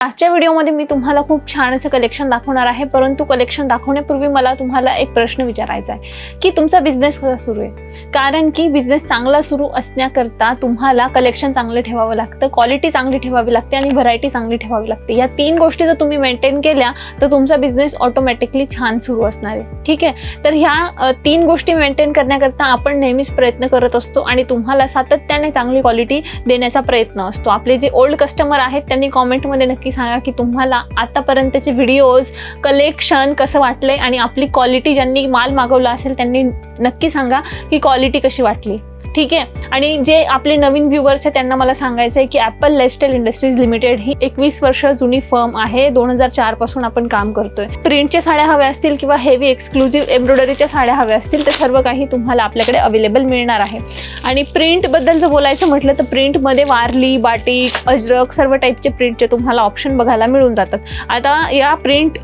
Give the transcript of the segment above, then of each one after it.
आजच्या व्हिडिओमध्ये मी तुम्हाला खूप छान असं कलेक्शन दाखवणार आहे परंतु कलेक्शन दाखवण्यापूर्वी मला तुम्हाला एक प्रश्न विचारायचा आहे की तुमचा बिझनेस कसा सुरू आहे? कारण की बिझनेस चांगला सुरू असण्याकरता तुम्हाला कलेक्शन चांगलं ठेवावं लागतं क्वालिटी चांगली ठेवावी लागते आणि व्हरायटी चांगली ठेवावी लागते. या तीन गोष्टी जर तुम्ही मेंटेन केल्या तर तुमचा बिझनेस ऑटोमॅटिकली छान सुरू असणार आहे. ठीक आहे? तर ह्या तीन गोष्टी मेंटेन करण्याकरता आपण नेहमीच प्रयत्न करत असतो आणि तुम्हाला सातत्याने चांगली क्वालिटी देण्याचा प्रयत्न असतो. आपले जे ओल्ड कस्टमर आहेत त्यांनी कॉमेंटमध्ये नक्की सांगा की तुम्हाला आतापर्यंतचे व्हिडिओज कलेक्शन कसं वाटले आणि आपली क्वालिटी ज्यांनी माल मागवला असेल त्यांनी नक्की सांगा की क्वालिटी कशी वाटली. ठीक आहे? आणि जे आपले नवीन व्ह्युअर्स आहेत त्यांना मला सांगायचं आहे की ॲपल लाईफस्टाईल इंडस्ट्रीज लिमिटेड ही एकवीस वर्ष जुनी फर्म आहे. दोन हजार चारपासून आपण काम करतोय. प्रिंटच्या साड्या हव्या असतील किंवा हेवी एक्सक्लुझिव्ह एम्ब्रॉयडरीच्या साड्या हव्या असतील तर सर्व काही तुम्हाला आपल्याकडे अवेलेबल मिळणार आहे. आणि प्रिंटबद्दल जर बोलायचं म्हटलं तर प्रिंटमध्ये वारली बाटिक अजरक सर्व टाईपचे प्रिंटचे तुम्हाला ऑप्शन बघायला मिळून जातात. आता या प्रिंट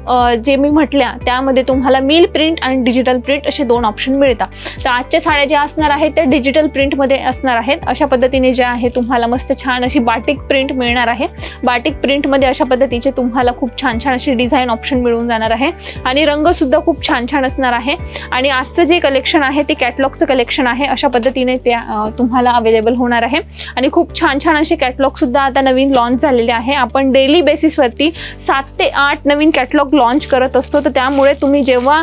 जे मी म्हटल्या त्यामध्ये तुम्हाला मिल प्रिंट आणि डिजिटल प्रिंट असे दोन ऑप्शन मिळतात. तर आजच्या साड्या ज्या असणार आहेत त्या डिजिटल प्रिंटमध्ये असणार आहेत. अशा पद्धतीने जे आहे तुम्हाला मस्त छान अशी बाटिक प्रिंट मिळणार आहे. बाटिक प्रिंटमध्ये अशा पद्धतीचे तुम्हाला खूप छान छान अशी डिझाईन ऑप्शन मिळून जाणार आहे. आणि रंगसुद्धा खूप छान छान असणार आहे. आणि आजचं जे कलेक्शन आहे ते कॅटलॉगचं कलेक्शन आहे. अशा पद्धतीने त्या तुम्हाला अवेलेबल होणार आहे. आणि खूप छान छान असे कॅटलॉगसुद्धा आता नवीन लॉन्च झालेले आहे. आपण डेली बेसिसवरती सात ते आठ नवीन कॅटलॉग लॉन्च करत असतो. तर त्यामुळे तुम्ही जेव्हा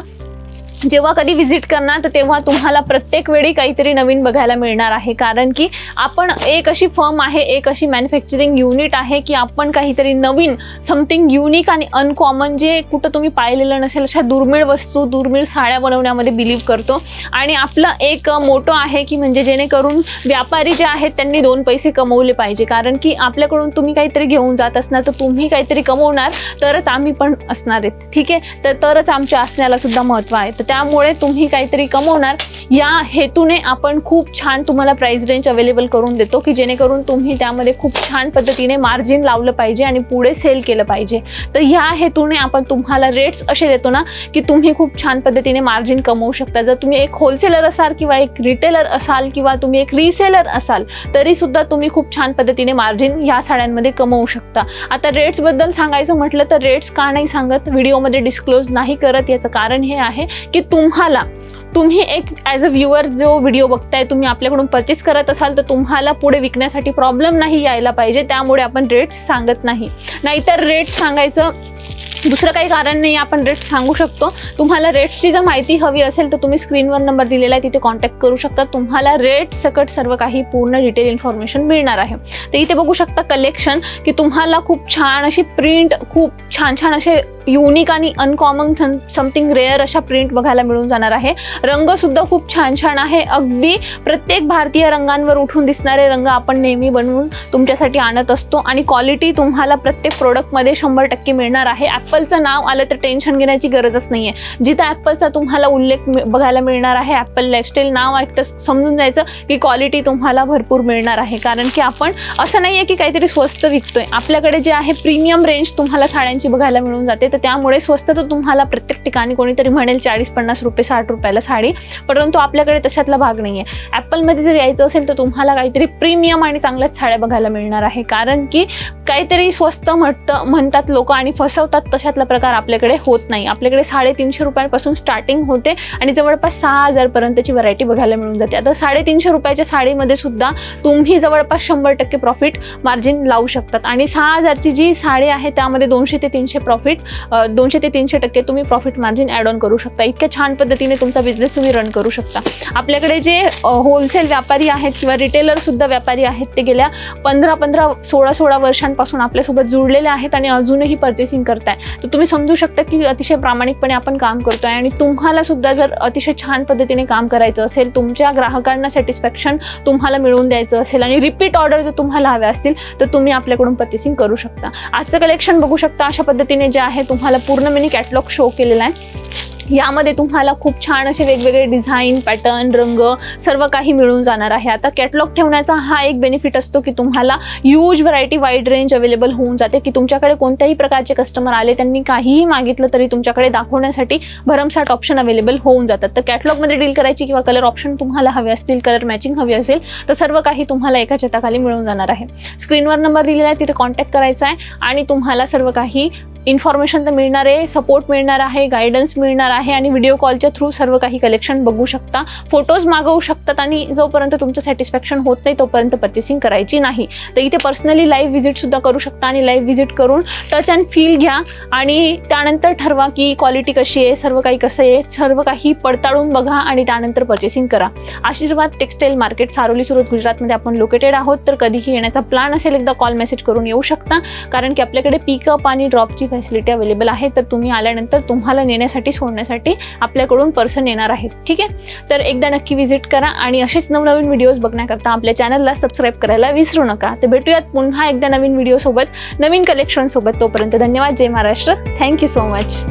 जेव्हा कधी व्हिजिट करणार तर तेव्हा तुम्हाला प्रत्येक वेळी काहीतरी नवीन बघायला मिळणार आहे. कारण की आपण एक अशी फर्म आहे एक अशी मॅन्युफॅक्चरिंग युनिट आहे की आपण काहीतरी नवीन समथिंग युनिक आणि अनकॉमन जे कुठं तुम्ही पाहिलेलं नसेल अशा दुर्मिळ वस्तू दुर्मिळ साड्या बनवण्यामध्ये बिलीव्ह करतो. आणि आपलं एक मोठं आहे की म्हणजे जेणेकरून व्यापारी जे आहेत त्यांनी दोन पैसे कमवले पाहिजे. कारण की आपल्याकडून तुम्ही काहीतरी घेऊन जात असणार तर तुम्ही काहीतरी कमवणार तरच आम्ही पण असणार आहेत. ठीक आहे? तर तरच आमच्या असण्याला सुद्धा महत्त्व आहे. तर त्यामुळे तुम्ही काहीतरी कमवणार. या हेतूने आपण खूप छान तुम्हाला प्राइस रेंज अवेलेबल करून देतो की जेणेकरून तुम्ही त्यामध्ये खूप छान पद्धतीने मार्जिन लावलं पाहिजे आणि पुढे सेल केलं पाहिजे. तर ह्या हेतूने आपण तुम्हाला रेट्स असे देतो ना की तुम्ही खूप छान पद्धतीने मार्जिन कमवू शकता. जर तुम्ही एक होलसेलर असाल किंवा एक रिटेलर असाल किंवा तुम्ही एक रिसेलर असाल तरी सुद्धा तुम्ही खूप छान पद्धतीने मार्जिन ह्या साड्यांमध्ये कमवू शकता. आता रेट्सबद्दल सांगायचं म्हटलं तर रेट्स का नाही सांगत व्हिडिओमध्ये डिस्क्लोज नाही करत याचं कारण हे आहे की तुम्हाला तुम्ही एक ॲज अ व्ह्युअर जो व्हिडिओ बघताय तुम्ही आपल्याकडून परचेस करत असाल तर तुम्हाला पुढे विकण्यासाठी प्रॉब्लेम नाही यायला पाहिजे. त्यामुळे आपण रेट्स सांगत नाही. नाहीतर रेट्स सांगायचं दुसरं काही कारण नाही आपण रेट सांगू शकतो. तुम्हाला रेट्सची जर माहिती हवी असेल तर तुम्ही स्क्रीनवर नंबर दिलेला आहे तिथे कॉन्टॅक्ट करू शकता. तुम्हाला रेट सकट सर्व काही पूर्ण डिटेल इन्फॉर्मेशन मिळणार आहे. तर इथे बघू शकता कलेक्शन की तुम्हाला खूप छान अशी प्रिंट खूप छान छान असे युनिक आणि अनकॉमन समथिंग रेअर अशा प्रिंट बघायला मिळून जाणार आहे. रंगसुद्धा खूप छान छान आहे. अगदी प्रत्येक भारतीय रंगांवर उठून दिसणारे रंग आपण नेहमी बनवून तुमच्यासाठी आणत असतो. आणि क्वालिटी तुम्हाला प्रत्येक प्रोडक्टमध्ये शंभर टक्के मिळणार आहे. ॲपलचं नाव आलं तर टेन्शन घेण्याची गरजच नाही आहे जिथं ॲपलचा तुम्हाला उल्लेख बघायला मिळणार आहे ॲपल लाईफस्टाईल नाव ऐकतं समजून जायचं की क्वालिटी तुम्हाला भरपूर मिळणार आहे. कारण की आपण असं नाही आहे की काहीतरी स्वस्त विकतोय. आपल्याकडे जे आहे प्रीमियम रेंज तुम्हाला साड्यांची बघायला मिळून जाते. तर त्यामुळे स्वस्त तर तुम्हाला प्रत्येक ठिकाणी कोणीतरी म्हणेल चाळीस पन्नास रुपये साठ रुपयाला साडी. परंतु आपल्याकडे तशातला भाग नाही आहे ॲपलमध्ये जर यायचं असेल तर तुम्हाला काहीतरी प्रीमियम आणि चांगल्याच साड्या बघायला मिळणार आहे. कारण की काहीतरी स्वस्त म्हटतं म्हणतात लोक आणि फसवतात तशातला प्रकार आपल्याकडे होत नाही. आपल्याकडे साडेतीनशे रुपयांपासून स्टार्टिंग होते आणि जवळपास सहा हजारपर्यंतची व्हरायटी बघायला मिळून जाते. आता साडेतीनशे रुपयाच्या साडीमध्ये सुद्धा तुम्ही जवळपास शंभर टक्के प्रॉफिट मार्जिन लावू शकतात. आणि सहा हजारची जी साडी आहे त्यामध्ये दोनशे ते तीनशे प्रॉफिट दोनशे ते तीनशे टक्के तुम्ही प्रॉफिट मार्जिन ॲड ऑन करू शकता. इतक्या छान पद्धतीने तुमचा बिझनेस तुम्ही रन करू शकता. आपल्याकडे जे होलसेल व्यापारी आहेत किंवा रिटेलर सुद्धा व्यापारी आहेत ते गेल्या पंधरा पंधरा सोळा सोळा वर्षांपासून आपल्यासोबत जुळलेले आहेत आणि अजूनही पर्चेसिंग करताय. तर तुम्ही समजू शकता की अतिशय प्रामाणिकपणे आपण काम करतोय आणि तुम्हाला सुद्धा जर अतिशय छान पद्धतीने काम करायचं असेल तुमच्या ग्राहकांना सॅटिस्फॅक्शन तुम्हाला मिळवून द्यायचं असेल आणि रिपीट ऑर्डर जर तुम्हाला हव्या असतील तर तुम्ही आपल्याकडून पर्चेसिंग करू शकता. आजचं कलेक्शन बघू शकता अशा पद्धतीने जे आहे तुम्हाला पूर्ण मिनी कॅटलॉग शो केलेला आहे. यामध्ये तुम्हाला खूप छान असे वेगवेगळे डिझाईन पॅटर्न रंग सर्व काही मिळून जाणार आहे. आता कॅटलॉग ठेवण्याचा हा एक बेनिफिट असतो की तुम्हाला huge variety wide range available होऊन जाते. की तुमच्याकडे कोणत्याही प्रकारचे कस्टमर आले त्यांनी काहीही मागितलं तरी तुमच्याकडे दाखवण्यासाठी भरमसाठ ऑप्शन अवेलेबल होऊन जातात. तर कॅटलॉगमध्ये डील करायची किंवा कलर ऑप्शन तुम्हाला हवे असतील कलर मॅचिंग हवी असेल तर सर्व काही तुम्हाला एका छताखाली मिळून जाणार आहे. स्क्रीनवर नंबर दिलेला आहे तिथे कॉन्टॅक्ट करायचा आहे आणि तुम्हाला सर्व काही इन्फॉर्मेशन तर मिळणार आहे सपोर्ट मिळणार आहे गायडन्स मिळणार आहे आणि व्हिडिओ कॉलच्या थ्रू सर्व काही कलेक्शन बघू शकता. फोटोज मागवू शकतात आणि जोपर्यंत तुमचं सॅटिस्फॅक्शन होत नाही तोपर्यंत पर्चेसिंग करायची नाही. तर इथे पर्सनली लाईव्ह व्हिजिटसुद्धा करू शकता आणि लाईव्ह व्हिजिट करून टच अँड फील घ्या. आणि त्यानंतर ठरवा की क्वालिटी कशी आहे सर्व काही कसं आहे सर्व काही पडताळून बघा आणि त्यानंतर पर्चेसिंग करा. आशीर्वाद टेक्सटाईल मार्केट सारोली सुरत गुजरातमध्ये आपण लोकेटेड आहोत. तर कधीही येण्याचा प्लॅन असेल एकदा कॉल मेसेज करून येऊ शकता. कारण की आपल्याकडे पिकअप आणि ड्रॉपची फॅसिलिटी अवेलेबल आहे तर तुम्ही आल्यानंतर तुम्हाला नेण्यासाठी सोडण्यासाठी आपल्याकडून पर्सन येणार आहेत. ठीक आहे? तर एकदा नक्की व्हिजिट करा आणि असेच नवनवीन व्हिडिओज बघण्याकरता आपल्या चॅनलला सबस्क्राईब करायला विसरू नका. तर भेटूयात पुन्हा एकदा नवीन व्हिडिओसोबत नवीन कलेक्शनसोबत तोपर्यंत धन्यवाद. जय Maharashtra. Thank you so much